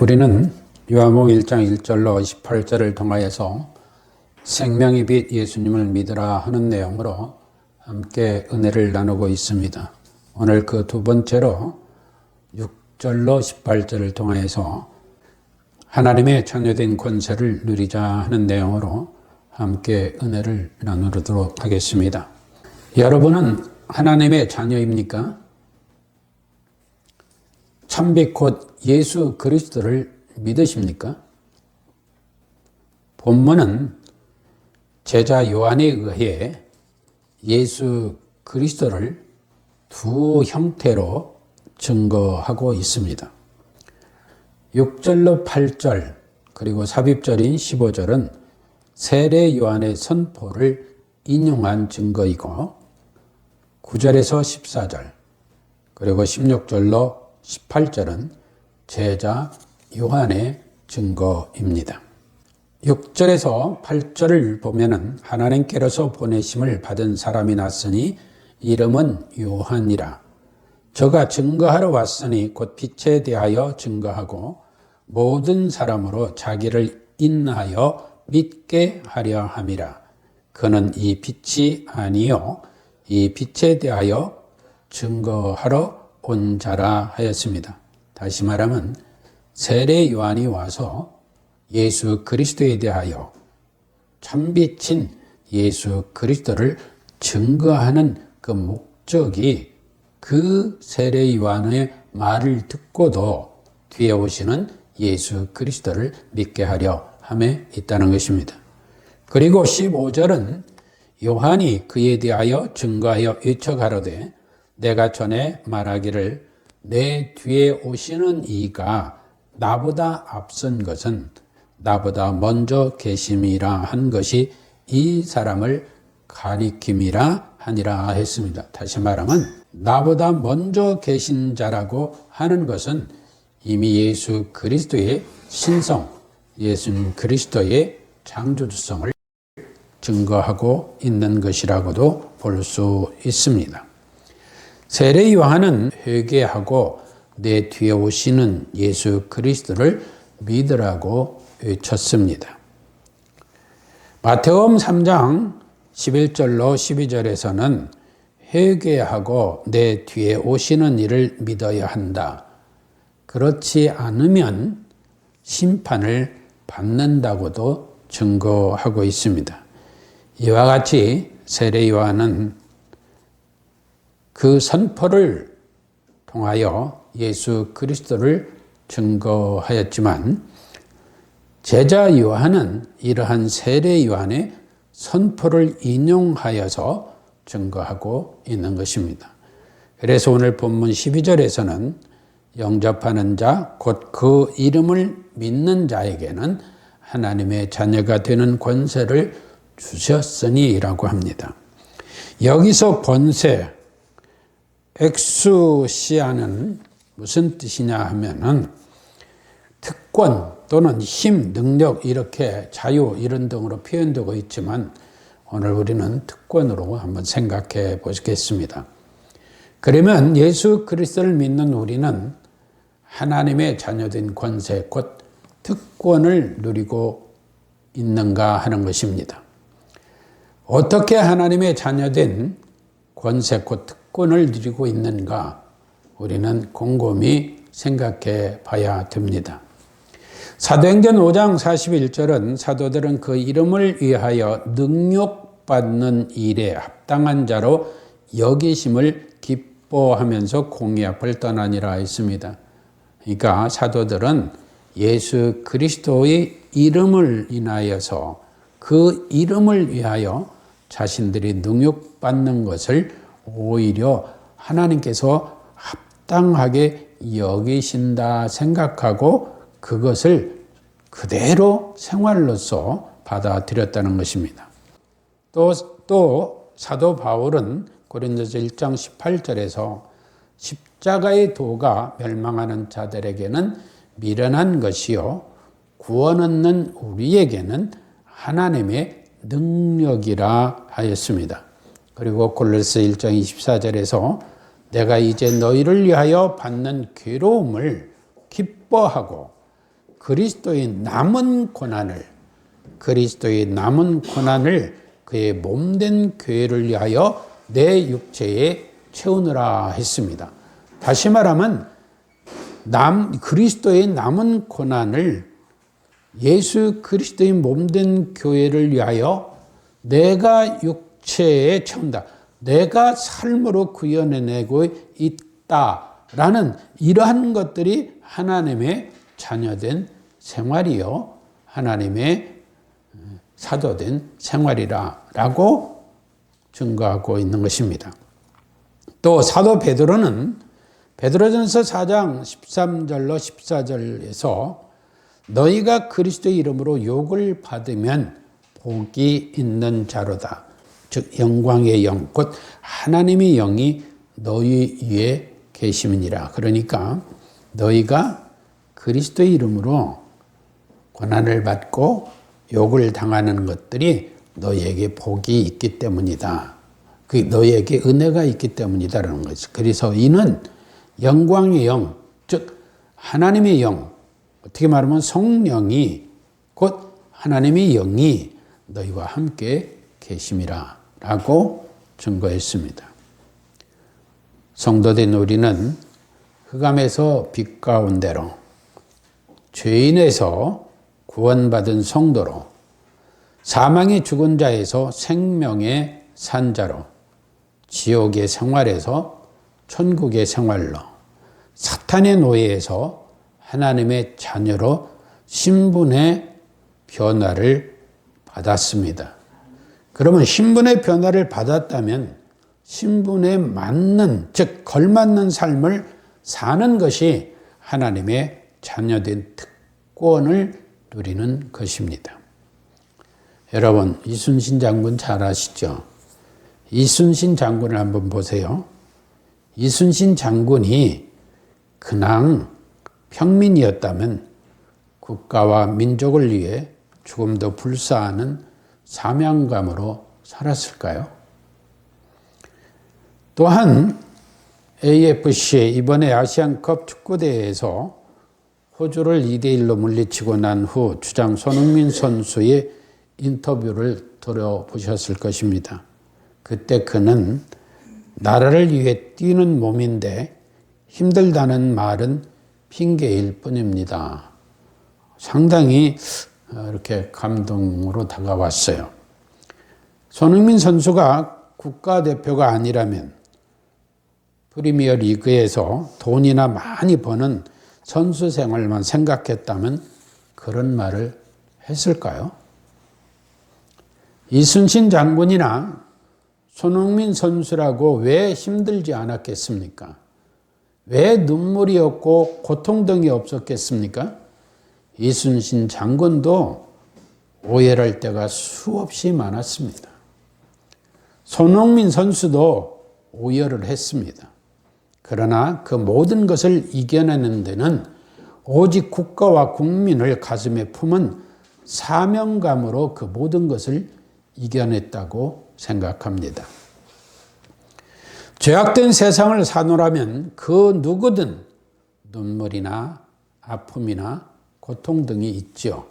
우리는 요한복 1장 1절로 18절을 통하여서 생명의 빛 예수님을 믿으라 하는 내용으로 함께 은혜를 나누고 있습니다. 오늘 그 두 번째로 6절로 18절을 통하여서 하나님의 자녀된 권세를 누리자 하는 내용으로 함께 은혜를 나누도록 하겠습니다. 여러분은 하나님의 자녀입니까? 참빛 곧 예수 그리스도를 믿으십니까? 본문은 제자 요한에 의해 예수 그리스도를 두 형태로 증거하고 있습니다. 6절로 8절 그리고 삽입절인 15절은 세례 요한의 선포를 인용한 증거이고 9절에서 14절 그리고 16절로 18절은 제자 요한의 증거입니다. 6절에서 8절을 보면은 하나님께로서 보내심을 받은 사람이 났으니 이름은 요한이라. 저가 증거하러 왔으니 곧 빛에 대하여 증거하고 모든 사람으로 자기를 인하여 믿게 하려 함이라. 그는 이 빛이 아니요 이 빛에 대하여 증거하러 온 자라 하였습니다. 다시 말하면 세례 요한이 와서 예수 그리스도에 대하여 참빛인 예수 그리스도를 증거하는 그 목적이 그 세례 요한의 말을 듣고도 뒤에 오시는 예수 그리스도를 믿게 하려 함에 있다는 것입니다. 그리고 15절은 요한이 그에 대하여 증거하여 외쳐가로되 내가 전에 말하기를 내 뒤에 오시는 이가 나보다 앞선 것은 나보다 먼저 계심이라 한 것이 이 사람을 가리킴이라 하니라 했습니다. 다시 말하면 나보다 먼저 계신 자라고 하는 것은 이미 예수 그리스도의 신성, 예수 그리스도의 창조주성을 증거하고 있는 것이라고도 볼 수 있습니다. 세례 요한은 회개하고 내 뒤에 오시는 예수 그리스도를 믿으라고 외쳤습니다. 마태음 3장 11절로 12절에서는 회개하고 내 뒤에 오시는 이를 믿어야 한다. 그렇지 않으면 심판을 받는다고도 증거하고 있습니다. 이와 같이 세례 요한은 그 선포를 통하여 예수 그리스도를 증거하였지만 제자 요한은 이러한 세례 요한의 선포를 인용하여서 증거하고 있는 것입니다. 그래서 오늘 본문 12절에서는 영접하는 자, 곧 그 이름을 믿는 자에게는 하나님의 자녀가 되는 권세를 주셨으니라고 합니다. 여기서 권세, 엑수시아는 무슨 뜻이냐 하면은 특권 또는 힘, 능력 이렇게 자유 이런 등으로 표현되고 있지만 오늘 우리는 특권으로 한번 생각해 보겠습니다. 그러면 예수 그리스도를 믿는 우리는 하나님의 자녀된 권세 곧 특권을 누리고 있는가 하는 것입니다. 어떻게 하나님의 자녀된 권세 곧 특권을 누리고 있는가 우리는 곰곰이 생각해 봐야 됩니다. 사도행전 5장 41절은 사도들은 그 이름을 위하여 능욕받는 일에 합당한 자로 여기심을 기뻐하면서 공의 앞을 떠나니라 했습니다. 그러니까 사도들은 예수 그리스도의 이름을 인하여서 그 이름을 위하여 자신들이 능욕받는 것을 오히려 하나님께서 합당하게 여기신다 생각하고 그것을 그대로 생활로서 받아들였다는 것입니다. 또, 또 사도 바울은 고린도서 1장 18절에서 십자가의 도가 멸망하는 자들에게는 미련한 것이요 구원 얻는 우리에게는 하나님의 능력이라 하였습니다. 그리고 골로새 1장 24절에서 내가 이제 너희를 위하여 받는 괴로움을 기뻐하고 그리스도의 남은 고난을 그리스도의 남은 고난을 그의 몸된 교회를 위하여 내 육체에 채우느라 했습니다. 다시 말하면 남 그리스도의 남은 고난을 예수 그리스도의 몸된 교회를 위하여 내가 육 체에 채운다. 내가 삶으로 구현해내고 있다라는 이러한 것들이 하나님의 자녀된 생활이요. 하나님의 사도된 생활이라라고 증거하고 있는 것입니다. 또 사도 베드로는 베드로전서 4장 13절로 14절에서 너희가 그리스도의 이름으로 욕을 받으면 복이 있는 자로다. 즉 영광의 영, 곧 하나님의 영이 너희 위에 계심이니라. 그러니까 너희가 그리스도의 이름으로 고난을 받고 욕을 당하는 것들이 너희에게 복이 있기 때문이다. 그 너희에게 은혜가 있기 때문이다라는 거죠. 그래서 이는 영광의 영, 즉 하나님의 영, 어떻게 말하면 성령이 곧 하나님의 영이 너희와 함께 계심이라 라고 증거했습니다. 성도된 우리는 흑암에서 빛 가운데로 죄인에서 구원받은 성도로 사망의 죽은 자에서 생명의 산자로 지옥의 생활에서 천국의 생활로 사탄의 노예에서 하나님의 자녀로 신분의 변화를 받았습니다. 그러면 신분의 변화를 받았다면 신분에 맞는, 즉, 걸맞는 삶을 사는 것이 하나님의 자녀된 특권을 누리는 것입니다. 여러분, 이순신 장군 잘 아시죠? 이순신 장군을 한번 보세요. 이순신 장군이 그냥 평민이었다면 국가와 민족을 위해 조금 더 불사하는 사명감으로 살았을까요? 또한 AFC 이번에 아시안컵 축구대회에서 호주를 2대1로 물리치고 난 후 주장 손흥민 선수의 인터뷰를 들어보셨을 것입니다. 그때 그는 나라를 위해 뛰는 몸인데 힘들다는 말은 핑계일 뿐입니다. 상당히 어, 이렇게 감동으로 다가왔어요. 손흥민 선수가 국가대표가 아니라면 프리미어 리그에서 돈이나 많이 버는 선수 생활만 생각했다면 그런 말을 했을까요? 이순신 장군이나 손흥민 선수라고 왜 힘들지 않았겠습니까? 왜 눈물이 없고 고통 등이 없었겠습니까? 이순신 장군도 오해할 때가 수없이 많았습니다. 손흥민 선수도 오열을 했습니다. 그러나 그 모든 것을 이겨내는 데는 오직 국가와 국민을 가슴에 품은 사명감으로 그 모든 것을 이겨냈다고 생각합니다. 죄악된 세상을 사노라면 그 누구든 눈물이나 아픔이나 고통 등이 있죠.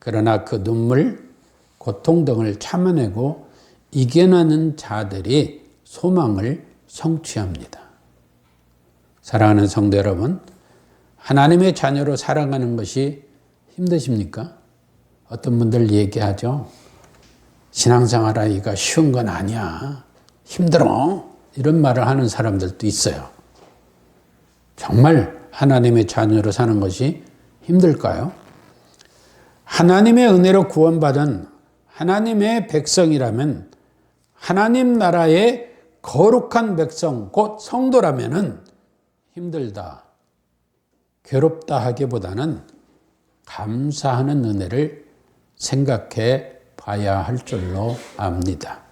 그러나 그 눈물, 고통 등을 참아내고 이겨내는 자들이 소망을 성취합니다. 사랑하는 성도 여러분, 하나님의 자녀로 살아가는 것이 힘드십니까? 어떤 분들 얘기하죠. 신앙생활 하기가 쉬운 건 아니야. 힘들어. 이런 말을 하는 사람들도 있어요. 정말 하나님의 자녀로 사는 것이 힘들까요? 하나님의 은혜로 구원받은 하나님의 백성이라면 하나님 나라의 거룩한 백성, 곧 성도라면은 힘들다, 괴롭다 하기보다는 감사하는 은혜를 생각해 봐야 할 줄로 압니다.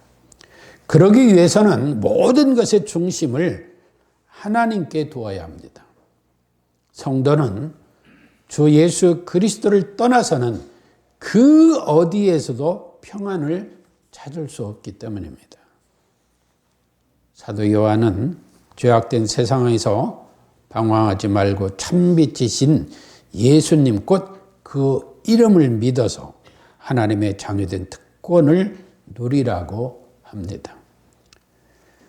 그러기 위해서는 모든 것의 중심을 하나님께 두어야 합니다. 성도는 주 예수 그리스도를 떠나서는 그 어디에서도 평안을 찾을 수 없기 때문입니다. 사도 요한은 죄악된 세상에서 방황하지 말고 참빛이신 예수님 곧 그 이름을 믿어서 하나님의 자녀된 특권을 누리라고 합니다.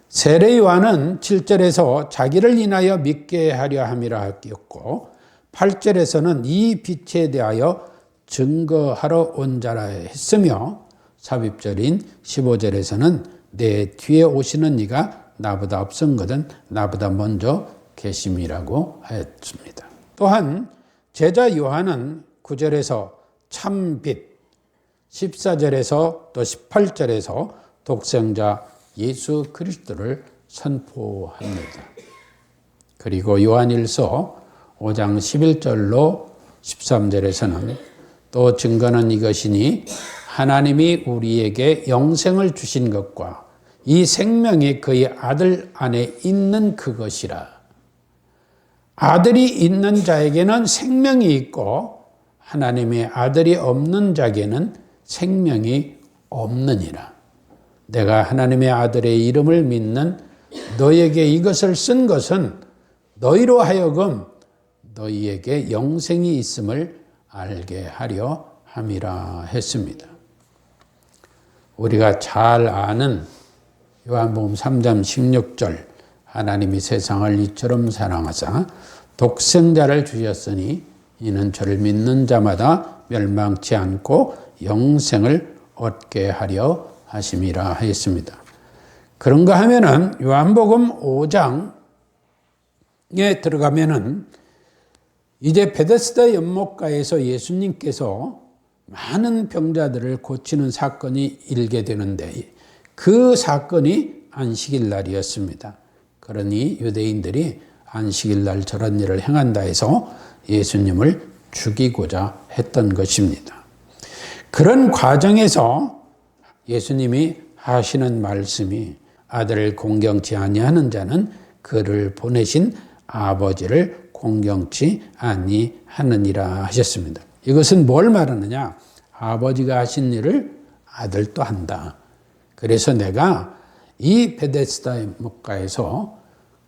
세례 요한은 7절에서 자기를 인하여 믿게 하려 함이라 하였고 8절에서는 이 빛에 대하여 증거하러 온 자라 했으며 삽입절인 15절에서는 내 뒤에 오시는 이가 나보다 앞선거든 나보다 먼저 계심이라고 하였습니다. 또한 제자 요한은 9절에서 참빛 14절에서 또 18절에서 독생자 예수 그리스도를 선포합니다. 그리고 요한일서 5장 11절로 13절에서는 또 증거는 이것이니 하나님이 우리에게 영생을 주신 것과 이 생명이 그의 아들 안에 있는 그것이라. 아들이 있는 자에게는 생명이 있고 하나님의 아들이 없는 자에게는 생명이 없느니라. 내가 하나님의 아들의 이름을 믿는 너에게 이것을 쓴 것은 너희로 하여금 너희에게 영생이 있음을 알게 하려 함이라 했습니다. 우리가 잘 아는 요한복음 3장 16절 하나님이 세상을 이처럼 사랑하사 독생자를 주셨으니 이는 저를 믿는 자마다 멸망치 않고 영생을 얻게 하려 하심이라 하였습니다. 그런가 하면은 요한복음 5장에 들어가면은 이제 베데스다 연못가에서 예수님께서 많은 병자들을 고치는 사건이 일게 되는데 그 사건이 안식일 날이었습니다. 그러니 유대인들이 안식일 날 저런 일을 행한다 해서 예수님을 죽이고자 했던 것입니다. 그런 과정에서 예수님이 하시는 말씀이 아들을 공경치 아니하는 자는 그를 보내신 아버지를 공경치 아니하느니라 하셨습니다. 이것은 뭘 말하느냐? 아버지가 하신 일을 아들도 한다. 그래서 내가 이 베데스다 목가에서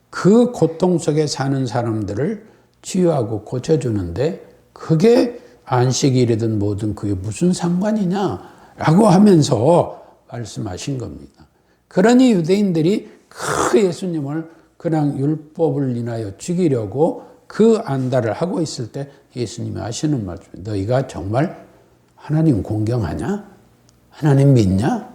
그 고통 속에 사는 사람들을 치유하고 고쳐주는데 그게 안식일이든 뭐든 그게 무슨 상관이냐 라고 하면서 말씀하신 겁니다. 그러니 유대인들이 그 예수님을 그냥 율법을 인하여 죽이려고 그 안달을 하고 있을 때 예수님이 하시는 말씀, 너희가 정말 하나님 공경하냐? 하나님 믿냐?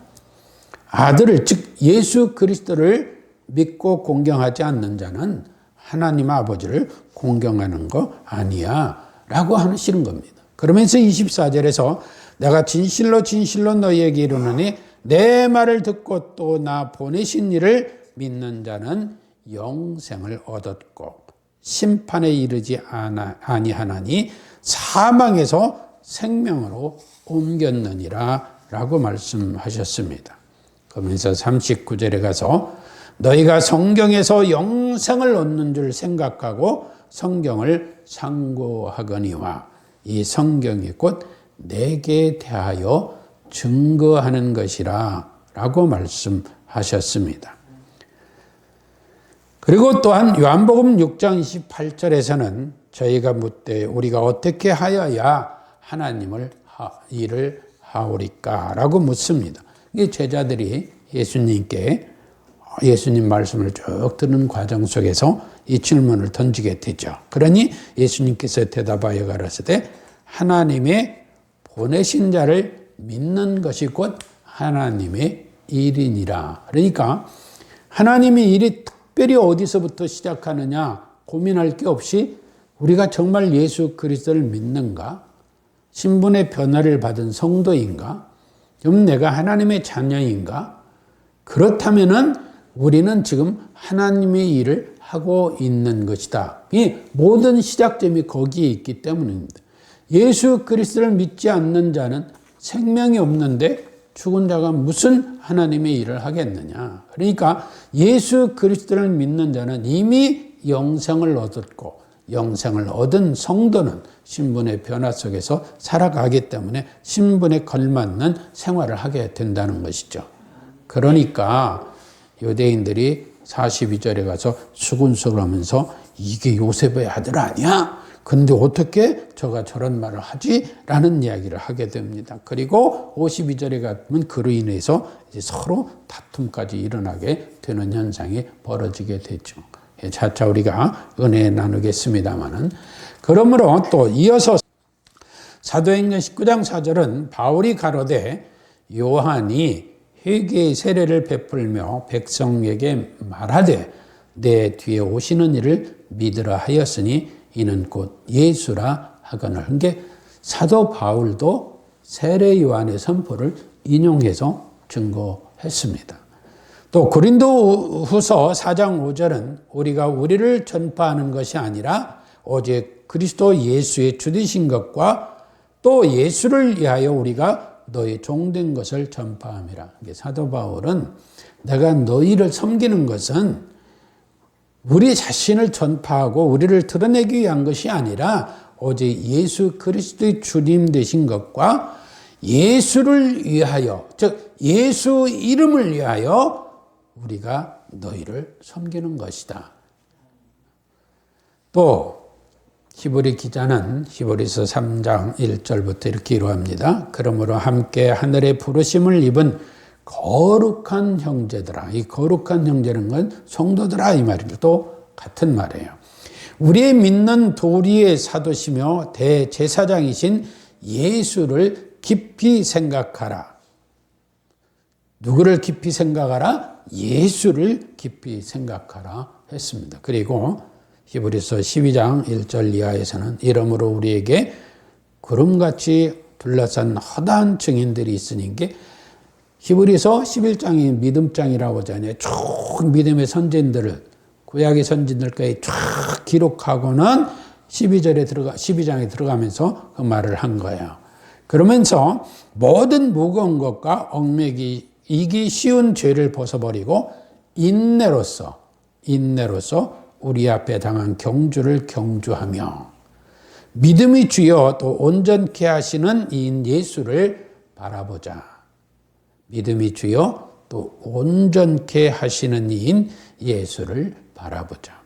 아들을, 즉, 예수 그리스도를 믿고 공경하지 않는 자는 하나님 아버지를 공경하는 거 아니야. 라고 하시는 겁니다. 그러면서 24절에서 내가 진실로 진실로 너희에게 이르노니 내 말을 듣고 또 나 보내신 이를 믿는 자는 영생을 얻었고 심판에 이르지 아니하나니 사망에서 생명으로 옮겼느니라 라고 말씀하셨습니다. 그러면서 39절에 가서 너희가 성경에서 영생을 얻는 줄 생각하고 성경을 상고하거니와 이 성경이 곧 내게 대하여 증거하는 것이라 라고 말씀하셨습니다. 그리고 또한 요한복음 6장 28절에서는 저희가 묻되 우리가 어떻게 하여야 하나님을 일을 하오리까라고 묻습니다. 이 제자들이 예수님께 예수님 말씀을 쭉 듣는 과정 속에서 이 질문을 던지게 되죠. 그러니 예수님께서 대답하여 가라사대 하나님의 보내신 자를 믿는 것이 곧 하나님의 일이니라. 그러니까 하나님의 일이 특별히 어디서부터 시작하느냐 고민할 게 없이 우리가 정말 예수 그리스도를 믿는가? 신분의 변화를 받은 성도인가? 좀 내가 하나님의 자녀인가? 그렇다면은 우리는 지금 하나님의 일을 하고 있는 것이다. 이 모든 시작점이 거기에 있기 때문입니다. 예수 그리스도를 믿지 않는 자는 생명이 없는데 죽은 자가 무슨 하나님의 일을 하겠느냐. 그러니까 예수 그리스도를 믿는 자는 이미 영생을 얻었고 영생을 얻은 성도는 신분의 변화 속에서 살아가기 때문에 신분에 걸맞는 생활을 하게 된다는 것이죠. 그러니까 유대인들이 42절에 가서 수군수군 하면서 이게 요셉의 아들 아니야? 근데 어떻게 저가 저런 말을 하지? 라는 이야기를 하게 됩니다. 그리고 52절에 가면 그로 인해서 서로 다툼까지 일어나게 되는 현상이 벌어지게 되죠. 예, 차차 우리가 은혜 나누겠습니다만은 그러므로 또 이어서 사도행전 19장 4절은 바울이 가로되 요한이 회개의 세례를 베풀며 백성에게 말하되 내 뒤에 오시는 이를 믿으라 하였으니 이는 곧 예수라 하거늘. 한게 사도 바울도 세례 요한의 선포를 인용해서 증거했습니다. 또 고린도 후서 4장 5절은 우리가 우리를 전파하는 것이 아니라 오직 그리스도 예수의 주되신 것과 또 예수를 위하여 우리가 너희 종된 것을 전파함이라. 사도 바울은 내가 너희를 섬기는 것은 우리 자신을 전파하고 우리를 드러내기 위한 것이 아니라 오직 예수 그리스도의 주님 되신 것과 예수를 위하여, 즉, 예수 이름을 위하여 우리가 너희를 섬기는 것이다. 또, 히브리 기자는 히브리서 3장 1절부터 이렇게 이루합니다. 그러므로 함께 하늘의 부르심을 입은 거룩한 형제들아. 이 거룩한 형제는 건 성도들아 이 말입니다. 또 같은 말이에요. 우리의 믿는 도리의 사도시며 대제사장이신 예수를 깊이 생각하라. 누구를 깊이 생각하라? 예수를 깊이 생각하라 했습니다. 그리고 히브리서 12장 1절 이하에서는 이러므로 우리에게 구름같이 둘러싼 허다한 증인들이 있으니 게 히브리서 11장이 믿음장이라고 하잖아요. 쭉 믿음의 선진들을 구약의 선진들까지 쫙 기록하고는 12절에 들어가 12장에 들어가면서 그 말을 한 거예요. 그러면서 모든 무거운 것과 얽매기 이기 쉬운 죄를 벗어버리고 인내로서 인내로서 우리 앞에 당한 경주를 경주하며 믿음이 주여 또 온전케 하시는 이인 예수를 바라보자. 믿음이 주여 또 온전케 하시는 이인 예수를 바라보자.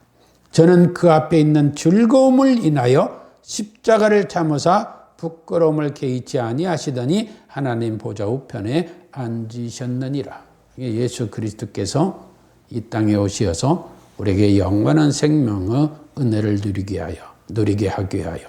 저는 그 앞에 있는 즐거움을 인하여 십자가를 참으사 부끄러움을 개의치 아니하시더니 하나님 보좌 우편에 앉으셨느니라. 예수 그리스도께서 이 땅에 오시어서 우리에게 영원한 생명의 은혜를 누리게 하여 누리게 하게 하여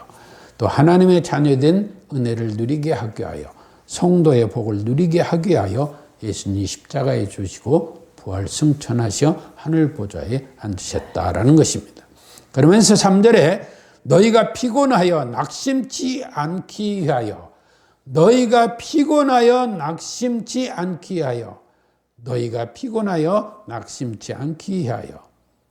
또 하나님의 자녀된 은혜를 누리게 하게 하여 성도의 복을 누리게 하게 하여 예수님이 십자가에 주시고 부활 승천하시어 하늘 보좌에 앉으셨다라는 것입니다. 그러면서 3절에 너희가 피곤하여 낙심치 않기 위하여 너희가 피곤하여 낙심치 않기 위하여 너희가 피곤하여 낙심치 않기 위하여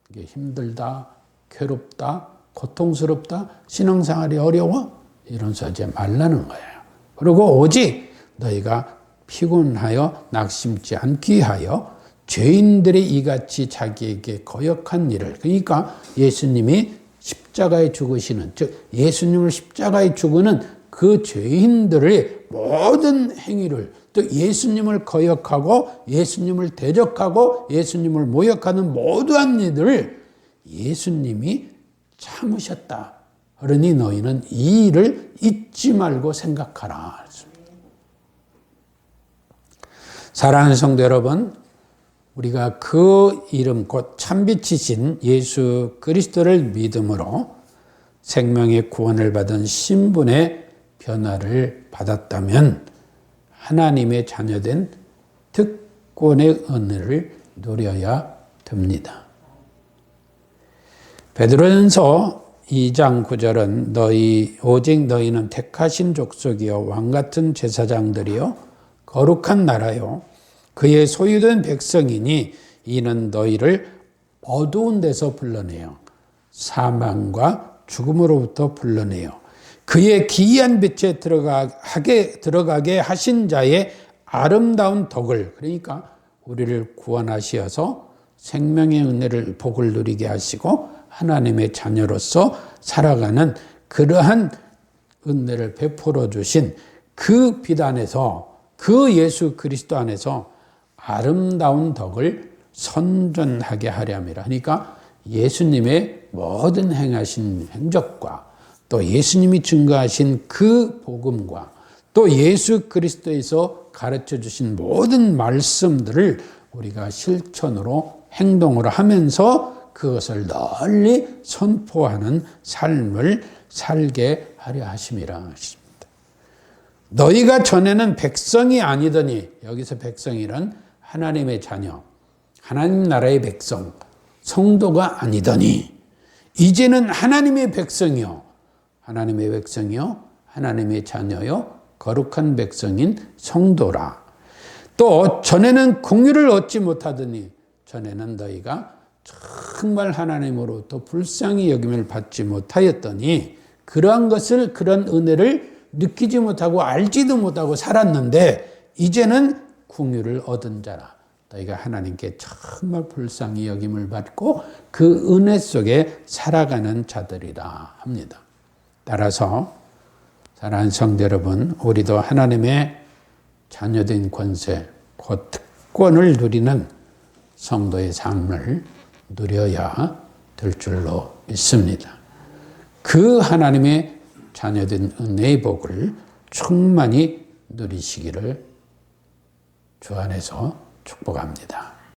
이게 힘들다, 괴롭다, 고통스럽다, 신앙생활이 어려워 이런 소리 말라는 거예요. 그리고 오직 너희가 피곤하여 낙심지 않기 하여 죄인들이 이같이 자기에게 거역한 일을 그러니까 예수님이 십자가에 죽으시는 즉 예수님을 십자가에 죽으는 그 죄인들의 모든 행위를 또 예수님을 거역하고 예수님을 대적하고 예수님을 모욕하는 모두한 일들을 예수님이 참으셨다. 그러니 너희는 이 일을 잊지 말고 생각하라. 사랑하는 성도 여러분, 우리가 그 이름 곧 참빛이신 예수 그리스도를 믿음으로 생명의 구원을 받은 신분의 변화를 받았다면 하나님의 자녀된 특권의 은혜를 누려야 됩니다. 베드로전서 2장 9절은 너희 오직 너희는 택하신 족속이요 왕 같은 제사장들이요 거룩한 나라요 그의 소유된 백성이니 이는 너희를 어두운 데서 불러내요. 사망과 죽음으로부터 불러내요. 그의 기이한 빛에 들어가게 들어가게 하신 자의 아름다운 덕을 그러니까 우리를 구원하시어서 생명의 은혜를 복을 누리게 하시고 하나님의 자녀로서 살아가는 그러한 은혜를 베풀어 주신 그 비단에서 그 예수 그리스도 안에서 아름다운 덕을 선전하게 하려 함이라. 그러니까 예수님의 모든 행하신 행적과 또 예수님이 증거하신 그 복음과 또 예수 그리스도에서 가르쳐 주신 모든 말씀들을 우리가 실천으로 행동으로 하면서 그것을 널리 선포하는 삶을 살게 하려 하심이라 하십니다. 너희가 전에는 백성이 아니더니 여기서 백성이란 하나님의 자녀, 하나님 나라의 백성, 성도가 아니더니 이제는 하나님의 백성이요. 하나님의 백성이요. 하나님의 자녀요. 거룩한 백성인 성도라. 또 전에는 공유를 얻지 못하더니 전에는 너희가 정말 하나님으로부터 불쌍히 여김을 받지 못하였더니 그러한 것을 그런 은혜를 느끼지 못하고 알지도 못하고 살았는데 이제는 궁유를 얻은 자라. 너희가 하나님께 정말 불쌍히 여김을 받고 그 은혜 속에 살아가는 자들이라 합니다. 따라서 사랑하는 성도 여러분, 우리도 하나님의 자녀된 권세, 곧 특권을 누리는 성도의 삶을 누려야 될 줄로 믿습니다. 그 하나님의 자녀된 은혜의 복을 충만히 누리시기를 주 안에서 축복합니다.